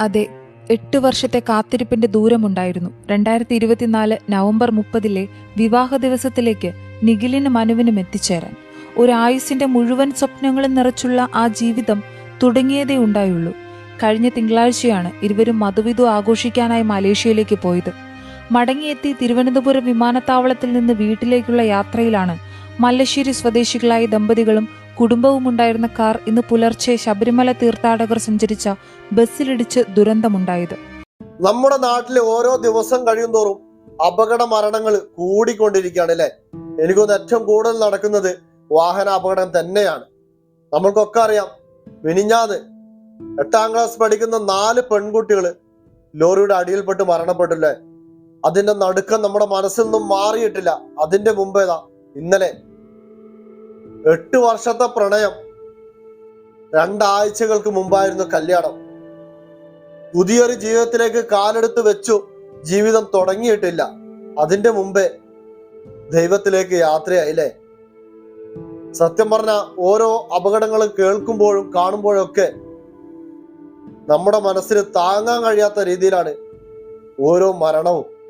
അതെ എട്ട് വർഷത്തെ കാത്തിരിപ്പിന്റെ ദൂരമുണ്ടായിരുന്നു. രണ്ടായിരത്തി ഇരുപത്തിനാല് നവംബർ മുപ്പതിലെ വിവാഹ ദിവസത്തിലേക്ക് നിഖിലിനും മനുവിനും എത്തിച്ചേരാൻ. ഒരു ആയുസിന്റെ മുഴുവൻ സ്വപ്നങ്ങളും നിറച്ചുള്ള ആ ജീവിതം തുടങ്ങിയതേ ഉണ്ടായുള്ളൂ. കഴിഞ്ഞ തിങ്കളാഴ്ചയാണ് ഇരുവരും മധുവിധു ആഘോഷിക്കാനായി മലേഷ്യയിലേക്ക് പോയത്. മടങ്ങിയെത്തി തിരുവനന്തപുരം വിമാനത്താവളത്തിൽ നിന്ന് വീട്ടിലേക്കുള്ള യാത്രയിലാണ് മല്ലശ്ശേരി സ്വദേശികളായ ദമ്പതികളും കുടുംബവും ഉണ്ടായിരുന്ന കാർ ഇന്ന് പുലർച്ചെ ശബരിമല തീർത്ഥാടകർ സഞ്ചരിച്ച ബസ്സിലിടിച്ച് ദുരന്തമുണ്ടായത്. നമ്മുടെ നാട്ടിലെ ഓരോ ദിവസം കഴിയുന്തോറും അപകട മരണങ്ങൾ കൂടിക്കൊണ്ടിരിക്കുകയാണ് അല്ലെ? എനിക്കൊന്ന് ഏറ്റവും കൂടുതൽ നടക്കുന്നത് വാഹന അപകടം തന്നെയാണ്. നമ്മൾക്കൊക്കെ അറിയാം മിനിഞ്ഞാന്ന് എട്ടാം ക്ലാസ് പഠിക്കുന്ന നാല് പെൺകുട്ടികൾ ലോറിയുടെ അടിയിൽപ്പെട്ട് മരണപ്പെട്ടില്ലേ അതിന്റെ നടുക്കം നമ്മുടെ മനസ്സിൽ നിന്നും മാറിയിട്ടില്ല. അതിന്റെ മുമ്പേതാ ഇന്നലെ എട്ട് വർഷത്തെ പ്രണയം രണ്ടാഴ്ചകൾക്ക് മുമ്പായിരുന്നു കല്യാണം. പുതിയൊരു ജീവിതത്തിലേക്ക് കാലെടുത്ത് വെച്ചു ജീവിതം തുടങ്ങിയിട്ടില്ല. അതിന്റെ മുമ്പേ ദൈവത്തിലേക്ക് യാത്രയായില്ലേ? സത്യം പറഞ്ഞ ഓരോ അപകടങ്ങളും കേൾക്കുമ്പോഴും കാണുമ്പോഴൊക്കെ നമ്മുടെ മനസ്സിന് താങ്ങാൻ കഴിയാത്ത രീതിയിലാണ് ഓരോ മരണവും.